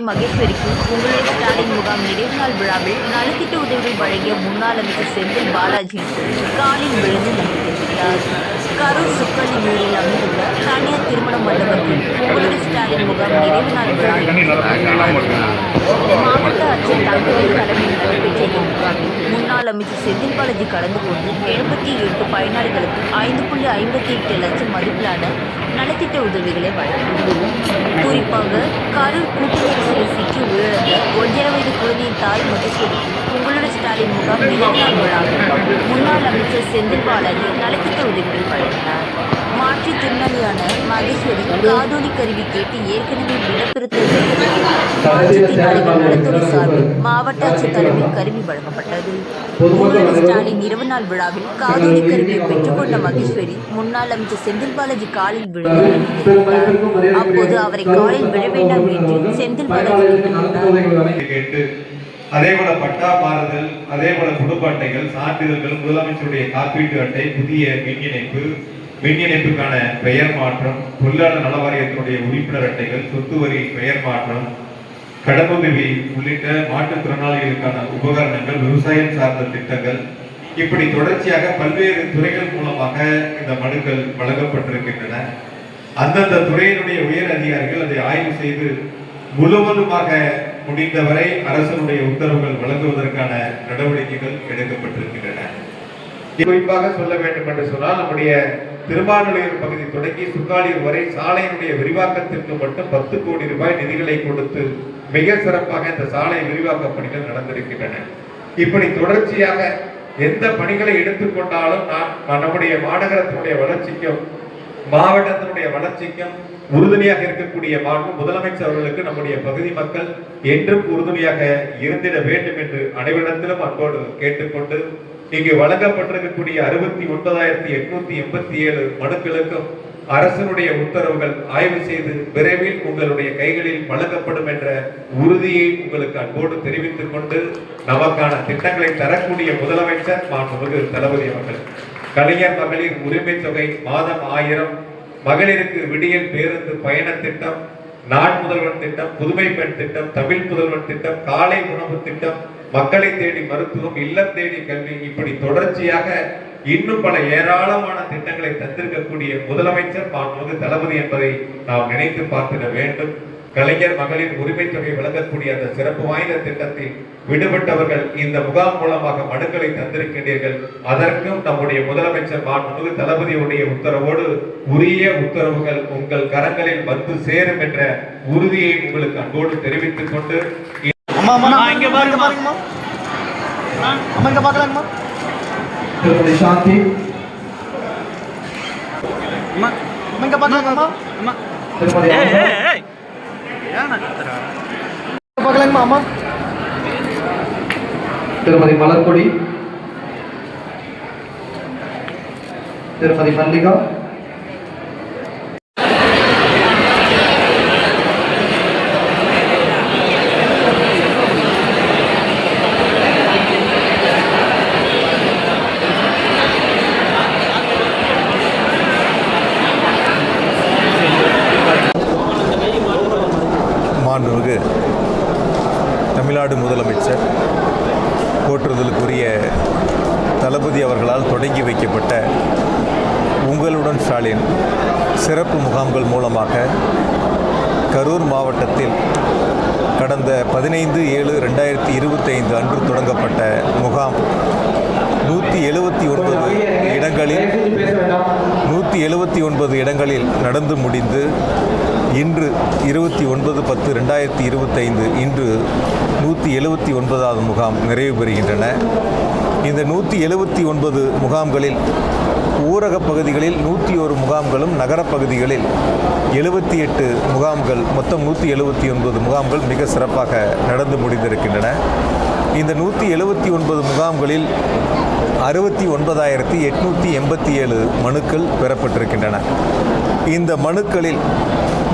தாய் மகேஸ்வரிக்கு உங்களுடைய ஸ்டாலின் முகாம் நிறைவு நாள் விழாவில் நலத்திட்ட உதவிகள் வழங்கிய முன்னாள் அமைச்சர் செந்தில் பாலாஜி காலில் விழுந்து நன்றி தெரிவித்தார் கரூர் சுக்கலி ஊரில் அமைந்துள்ள தனியார் திருமண மண்டபத்தில் உங்களுடைய ஸ்டாலின் முகாம் நிறைவு நாள் விழாவில் மாவட்ட ஆட்சியர் தங்கவேல் தலைமையில் நடைபெற்ற முகாமில் முன்னாள் செந்தில் பாலாஜி கலந்து கொண்டு எழுபத்தி எட்டு பயனாளிகளுக்கு ஐந்து புள்ளி ஐம்பத்தி எட்டு லட்சம் மதிப்பிலான நலத்திட்ட உதவிகளை வழங்கினார் குறிப்பாக கரூர் கூட்டு சிக்கி உயிரிழந்த ஒன்றரை வயது குழந்தையின் தாய் மகேஸ்வரிக்கு உங்களுடைய ஸ்டாலின் முகாம் நிகழ்நாள் முன்னாள் அமைச்சர் செந்தில் பாலாஜி நலத்திட்ட உதவிகள் வழங்கினார். மாற்றுத்திறனாளியான மகேஸ்வரி காதோலி கருவி கேட்டு ஏற்கனவே விடப்பிருத்த மாற்றுத்திறனாளிகள் நலத்துறை சார்பில் மாவட்ட ஆட்சியர் தலைமையில் கருவி வழங்கப்பட்டது உங்களுடைய ஸ்டாலின் இரவு நாள் விழாவில் காதோலி கருவியை பெற்றுக்கொண்ட மகேஸ்வரி முன்னாள் அமைச்சர் செந்தில் பாலாஜி காலில் விழுந்து. அப்போது அவரை காலில் விழ வேண்டாம் என்று செந்தில் பாலாஜி கேட்டு அதே போல பட்டா மாறுதல் அதே போல குடும்ப அட்டைகள் சான்றிதழ்கள் முதலமைச்சருடைய காப்பீட்டு அட்டை புதிய மின் இணைப்பு மின் இணைப்புக்கான பெயர் மாற்றம் தொழிலாளர் நல வாரியத்தினுடைய உறுப்பினர் அட்டைகள் சொத்து வரி பெயர் மாற்றம் கடனுதவி உள்ளிட்ட மாற்றுத்திறனாளிகளுக்கான உபகரணங்கள் விவசாயம் சார்ந்த திட்டங்கள். இப்படி தொடர்ச்சியாக பல்வேறு துறைகள் மூலமாக இந்த மனுக்கள் வழங்கப்பட்டிருக்கின்றன. அந்தந்த துறையினுடைய உயர் அதிகாரிகள் அதை ஆய்வு செய்து முழுவதுமாக முடிந்தவரை அரசனுடைய உத்தரவுகள் வழங்குவதற்கான நடவடிக்கைகள் எடுக்கப்பட்டிருக்கின்றன. குறிப்பாக சொல்ல வேண்டும் என்று சொன்னால் நம்முடைய திருமாநுழையூர் பகுதி தொடங்கி சுங்காலியூர் வரை சாலையினுடைய விரிவாக்கத்திற்கு மட்டும் பத்து கோடி ரூபாய் நிதிகளை கொடுத்து மிக சிறப்பாக இந்த சாலை விரிவாக்க பணிகள் நடந்திருக்கின்றன. இப்படி தொடர்ச்சியாக எந்த பணிகளை எடுத்துக்கொண்டாலும் நான் நம்முடைய மாநகரத்தினுடைய வளர்ச்சிக்கும் மாவட்டத்தினுடைய வளர்ச்சிக்கும் உறுதுணையாக இருக்கக்கூடிய மாண்பு முதலமைச்சர் அவர்களுக்கு நம்முடைய பகுதி மக்கள் என்றும் உறுதுணையாக இருந்திட வேண்டும் என்று அனைவரிடத்திலும் அன்போடு கேட்டுக்கொண்டு இங்கு வழங்கப்பட்டிருக்கக்கூடிய அறுபத்தி ஒன்பதாயிரத்தி எட்நூத்தி எண்பத்தி ஏழு மனுக்களுக்கும் அரசனுடைய உத்தரவுகள் ஆய்வு செய்து விரைவில் உங்களுடைய கைகளில் வழங்கப்படும் என்ற உறுதியை உங்களுக்கு அன்போடு தெரிவித்துக் கொண்டு நமக்கான திட்டங்களை தரக்கூடிய முதலமைச்சர் மாண்புமிகு தளபதி அவர்கள். கலைஞர் மகளிர் உரிமை தொகை மாதம் ஆயிரம் மகளிருக்கு விடியல் பேருந்து பயண திட்டம் நாட் முதல்வன் திட்டம் புதுமை பெண் திட்டம் தமிழ் முதல்வன் திட்டம் காலை உணவு திட்டம் மக்களை தேடி மருத்துவம் இல்லம் தேடி கல்வி இப்படி தொடர்ச்சியாக இன்னும் பல ஏராளமான திட்டங்களை தந்திருக்கக்கூடிய முதலமைச்சர் மாண்புமிகு தளபதி என்பதை நாம் நினைத்து பார்த்திட வேண்டும். கலைஞர் மகளிர் உரிமை தொகை வழங்கக்கூடிய அந்த சிறப்பு வாய்ந்த திட்டத்தில் விடுபட்டவர்கள் இந்த முகாம் மூலமாக மனுக்களை தந்திருக்கின்றீர்கள். அதற்கும் நம்முடைய முதலமைச்சர் மாண்புமிகு தளபதியுடைய உத்தரவோடு உரிய உத்தரவுகள் உங்கள் கரங்களில் வந்து சேரும் என்ற உறுதியை உங்களுக்கு அன்போடு தெரிவித்துக் கொண்டு அம்மா அம்மா இங்க பாருங்க பாருங்கம்மா. அம்மா இங்க பார்க்கலாங்கம்மா திருமதி சாந்தி. அம்மா. அம்மா இங்க பார்க்கலாங்கம்மா அம்மா. திருமதி ஏய் ஏய் ஏய். ஏன் கத்துறா பார்க்கலாங்கம்மா அம்மா. திருமதி மலர்கொடி. திருமதி மல்லிகா மாண்புமிகு தமிழ்நாடு முதலமைச்சர் போற்றுதலுக்குரிய தளபதி அவர்களால் தொடங்கி வைக்கப்பட்ட உங்களுடன் ஸ்டாலின் சிறப்பு முகாம்கள் மூலமாக கரூர் மாவட்டத்தில் கடந்த பதினைந்து ஏழு ரெண்டாயிரத்தி இருபத்தைந்து அன்று தொடங்கப்பட்ட முகாம் நூற்றி எழுபத்தி ஒன்பது இடங்களில் நூற்றி எழுபத்தி ஒன்பது இடங்களில் நடந்து முடிந்து இன்று இருபத்தி ஒன்பது பத்து ரெண்டாயிரத்தி இருபத்தைந்து இன்று நூற்றி எழுபத்தி ஒன்பதாவது முகாம் நிறைவு பெறுகின்றன. இந்த நூற்றி எழுபத்தி ஒன்பது முகாம்களில் ஊரகப் பகுதிகளில் நூற்றி ஒரு முகாம்களும் நகரப்பகுதிகளில் எழுபத்தி எட்டு முகாம்கள் மொத்தம் நூற்றி எழுபத்தி ஒன்பது முகாம்கள் மிக சிறப்பாக நடந்து முடிந்திருக்கின்றன. இந்த நூற்றி எழுபத்தி ஒன்பது முகாம்களில் அறுபத்தி ஒன்பதாயிரத்தி எட்நூற்றி எண்பத்தி ஏழு மனுக்கள் பெறப்பட்டிருக்கின்றன. இந்த மனுக்களில்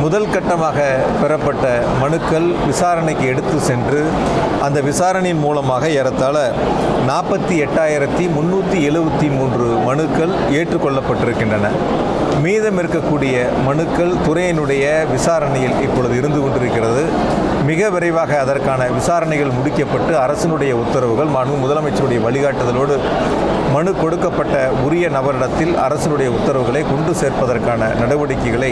முதல் கட்டமாக பெறப்பட்ட மனுக்கள் விசாரணைக்கு எடுத்து சென்று அந்த விசாரணையின் மூலமாக ஏறத்தாழ நாற்பத்தி எட்டாயிரத்தி முந்நூற்றி எழுபத்தி மூன்று மனுக்கள் ஏற்றுக்கொள்ளப்பட்டிருக்கின்றன. மீதம் இருக்கக்கூடிய மனுக்கள் துறையினுடைய விசாரணையில் இப்பொழுது இருந்து கொண்டிருக்கிறது. மிக விரைவாக அதற்கான விசாரணைகள் முடிக்கப்பட்டு அரசினுடைய உத்தரவுகள் மாண்பு முதலமைச்சருடைய வழிகாட்டுதலோடு மனு கொடுக்கப்பட்ட உரிய நபரிடத்தில் அரசினுடைய உத்தரவுகளை கொண்டு சேர்ப்பதற்கான நடவடிக்கைகளை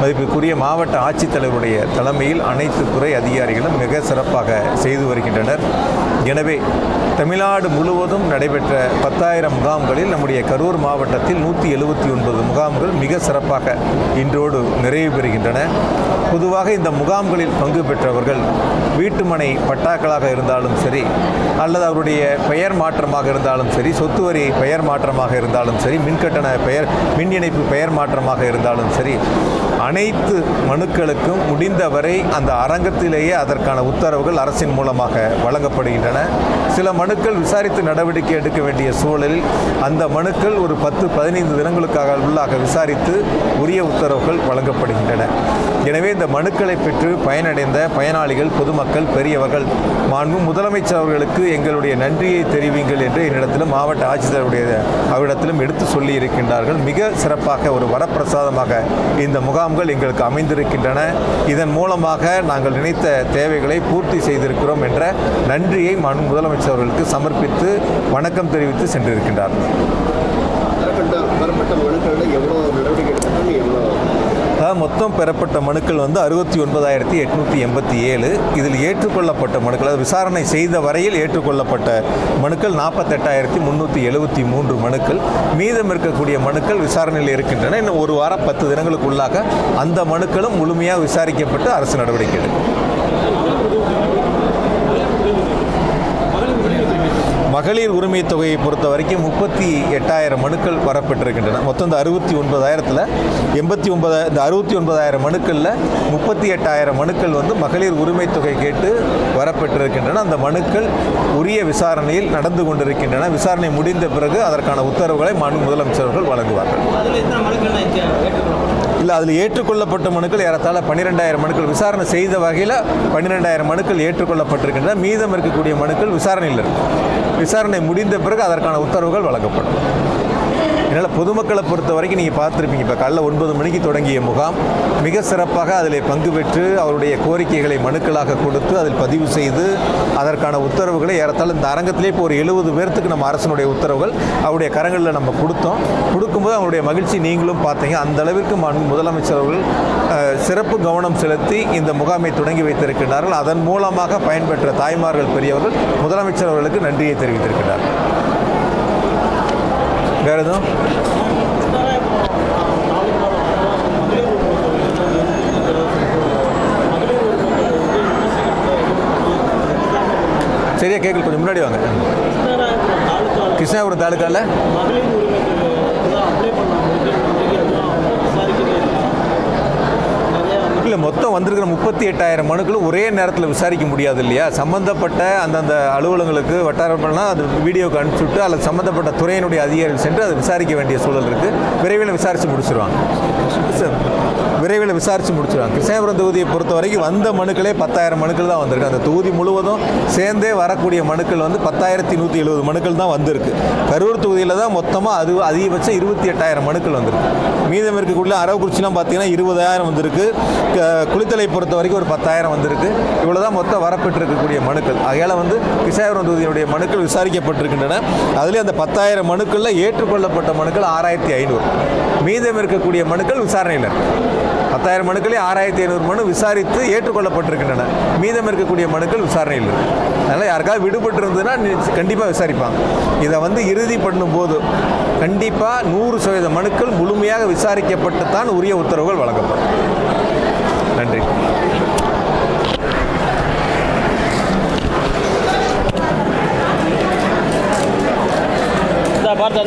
மதிப்புக்குரிய மாவட்ட ஆட்சித்தலைவருடைய தலைமையில் அனைத்து துறை அதிகாரிகளும் மிக சிறப்பாக செய்து வருகின்றனர். எனவே தமிழ்நாடு முழுவதும் நடைபெற்ற பத்தாயிரம் முகாம்களில் நம்முடைய கரூர் மாவட்டத்தில் நூற்றி எழுபத்தி ஒன்பது முகாம்கள் மிக சிறப்பாக இன்றோடு நிறைவு பெறுகின்றன. பொதுவாக இந்த முகாம்களில் பங்கு பெற்றவர்கள் வீட்டுமனை பட்டாக்களாக இருந்தாலும் சரி அல்லது அவருடைய பெயர் மாற்றமாக இருந்தாலும் சரி சொத்து வரி பெயர் மாற்றமாக இருந்தாலும் சரி மின்கட்டண பெயர் மின் இணைப்பு பெயர் மாற்றமாக இருந்தாலும் சரி அனைத்து மனுக்களுக்கும் முடிந்தவரை அந்த அரங்கத்திலேயே அதற்கான உத்தரவுகள் அரசின் மூலமாக வழங்கப்படுகின்றன. சில மனுக்கள் விசாரித்து நடவடிக்கை எடுக்க வேண்டிய சூழலில் அந்த மனுக்கள் ஒரு பத்து பதினைந்து தினங்களுக்காக உள்ளாக விசாரித்து உரிய உத்தரவுகள் வழங்கப்படுகின்றன. எனவே இந்த மனுக்களை பெற்று பயனடைந்த பயனாளிகள் பொதுமக்கள் பெரியவர்கள் மாண்பு முதலமைச்சர் அவர்களுக்கு எங்களுடைய நன்றியை தெரிவிங்கள் என்று என்னிடத்திலும் மாவட்ட ஆட்சித்தலைவருடைய அவரிடத்திலும் எடுத்து சொல்லி இருக்கின்றார்கள் மிக சிறப்பாக ஒரு வரப்பிரசாதமாக இந்த முகாம்கள் எங்களுக்கு அமைந்திருக்கின்றன. இதன் மூலமாக நாங்கள் நினைத்த தேவைகளை பூர்த்தி செய்திருக்கிறோம் என்ற நன்றியை மனு முதலமைச்சர் அவர்களுக்கு சமர்ப்பித்து வணக்கம் தெரிவித்து சென்றிருக்கின்றார் பெறப்பட்ட பெறப்பட்ட மனுக்களில் எவ்வளோ நடவடிக்கை எடுத்துட்டு எவ்வளோ அதாவது மொத்தம் பெறப்பட்ட மனுக்கள் வந்து அறுபத்தி ஒன்பதாயிரத்தி எட்நூற்றி எண்பத்தி ஏழு. இதில் ஏற்றுக்கொள்ளப்பட்ட மனுக்கள் அதாவது விசாரணை செய்த வரையில் ஏற்றுக்கொள்ளப்பட்ட மனுக்கள் நாற்பத்தெட்டாயிரத்தி முந்நூற்றி எழுபத்தி மூன்று மனுக்கள். மீதம் இருக்கக்கூடிய மனுக்கள் விசாரணையில் இருக்கின்றன. இன்னும் ஒரு வாரம் பத்து தினங்களுக்குள்ளாக அந்த மனுக்களும் முழுமையாக விசாரிக்கப்பட்டு அரசு நடவடிக்கை எடுக்கும். மகளிர் உரிமை தொகையை பொறுத்த வரைக்கும் முப்பத்தி எட்டாயிரம் மனுக்கள் வரப்பெற்றிருக்கின்றன. மொத்தம் இந்த அறுபத்தி ஒன்பதாயிரத்தில் எண்பத்தி ஒன்பதா இந்த அறுபத்தி ஒன்பதாயிரம் மனுக்களில் முப்பத்தி எட்டாயிரம் மனுக்கள் வந்து மகளிர் உரிமை தொகை கேட்டு வரப்பெற்றிருக்கின்றன. அந்த மனுக்கள் உரிய விசாரணையில் நடந்து கொண்டிருக்கின்றன. விசாரணை முடிந்த பிறகு அதற்கான உத்தரவுகளை மாண்பு முதலமைச்சர்கள் வழங்குவார்கள். இல்லை அதில் ஏற்றுக்கொள்ளப்பட்ட மனுக்கள் ஏறத்தாழ பன்னிரெண்டாயிரம் மனுக்கள். விசாரணை செய்த வகையில் பன்னிரெண்டாயிரம் மனுக்கள் ஏற்றுக்கொள்ளப்பட்டிருக்கின்றன. மீதம் இருக்கக்கூடிய மனுக்கள் விசாரணையில் இருக்கும் விசாரணை முடிந்த பிறகு அதற்கான உத்தரவுகள் வழங்கப்படும். அதனால் பொதுமக்களை பொறுத்த வரைக்கும் நீங்கள் பார்த்துருப்பீங்க. இப்போ காலைல ஒன்பது மணிக்கு தொடங்கிய முகாம். மிக சிறப்பாக அதில் பங்கு பெற்று அவருடைய கோரிக்கைகளை மனுக்களாக கொடுத்து அதில் பதிவு செய்து அதற்கான உத்தரவுகளை ஏறத்தாலும் இந்த அரங்கத்திலே இப்போ ஒரு எழுபது பேர்த்துக்கு நம்ம அரசனுடைய உத்தரவுகள் அவருடைய கரங்களில் நம்ம கொடுத்தோம். கொடுக்கும்போது அவருடைய மகிழ்ச்சி நீங்களும் பார்த்தீங்க. அந்த அளவிற்கு முதலமைச்சர் அவர்கள் சிறப்பு கவனம் செலுத்தி இந்த முகாமை தொடங்கி வைத்திருக்கிறார்கள் அதன் மூலமாக பயன்பெற்ற தாய்மார்கள் பெரியவர்கள் முதலமைச்சர் அவர்களுக்கு நன்றியை தெரிவித்திருக்கிறார்கள் வேறு எதுவும் சரியா கேட்கல கொஞ்சம் முன்னாடி வாங்க. கிருஷ்ணாபுரம் தாலுக்காவில் மகளிர் உரிமை தொகை அப்ளை பண்ணாங்க அதெல்லாம் விசாரிக்கவே இல்லை நிறையா மொத்தம் வந்திருக்கிற முப்பத்தி எட்டாயிரம் மனுக்களும் ஒரே நேரத்தில் விசாரிக்க முடியாது இல்லையா? சம்பந்தப்பட்ட அந்தந்த அலுவலகங்களுக்கு வட்டாரப்படலாம் அது வீடியோக்கு அனுப்பிச்சுட்டு அல்லது சம்பந்தப்பட்ட துறையினுடைய அதிகாரிகள் சென்று அதை விசாரிக்க வேண்டிய சூழல் இருக்குது விரைவில் விசாரித்து முடிச்சிருவாங்க. சார் விரைவில் விசாரித்து முடிச்சிருவாங்க. கிருஷ்ணாபுரம் தொகுதியை பொறுத்த வரைக்கும் வந்த மனுக்களே பத்தாயிரம் மனுக்கள் தான் வந்திருக்கு. அந்த தொகுதி முழுவதும் சேர்ந்தே வரக்கூடிய மனுக்கள் வந்து பத்தாயிரத்தி நூற்றி எழுபது மனுக்கள் தான் வந்திருக்கு. கரூர் தொகுதியில் தான் மொத்தமாக அது அதிகபட்சம் இருபத்தி எட்டாயிரம் மனுக்கள் வந்திருக்கு. மீதம் இருக்கக்கூடிய அரவக்குறிச்சிலாம் பார்த்தீங்கன்னா இருபதாயிரம் வந்திருக்கு. குளித்தலை பொறுத்த வரைக்கும் ஒரு பத்தாயிரம் வந்திருக்கு. இவ்வளோ தான் மொத்தம் வரப்பட்டிருக்கக்கூடிய மனுக்கள். ஆகையால் வந்து கிருஷ்ணாபுரம் தொகுதியினுடைய மனுக்கள் விசாரிக்கப்பட்டிருக்கின்றன. அதிலே அந்த பத்தாயிரம் மனுக்களில் ஏற்றுக்கொள்ளப்பட்ட மனுக்கள் ஆறாயிரத்தி ஐநூறு. மீதம் இருக்கக்கூடிய மனுக்கள் விசாரணையில் இருக்கு. பத்தாயிரம் மனுக்களே ஆறாயிரத்தி ஐநூறு மனு விசாரித்து ஏற்றுக்கொள்ளப்பட்டிருக்கின்றன. மீதம் இருக்கக்கூடிய மனுக்கள் விசாரணையில் அதனால் யாருக்காவது விடுபட்டு இருந்ததுன்னா கண்டிப்பாக விசாரிப்பாங்க. இதை வந்து இறுதி பண்ணும்போது கண்டிப்பாக நூறு சதவீத மனுக்கள் முழுமையாக விசாரிக்கப்பட்டு தான் உரிய உத்தரவுகள் வழங்கப்படும். நன்றி. பார்த்தா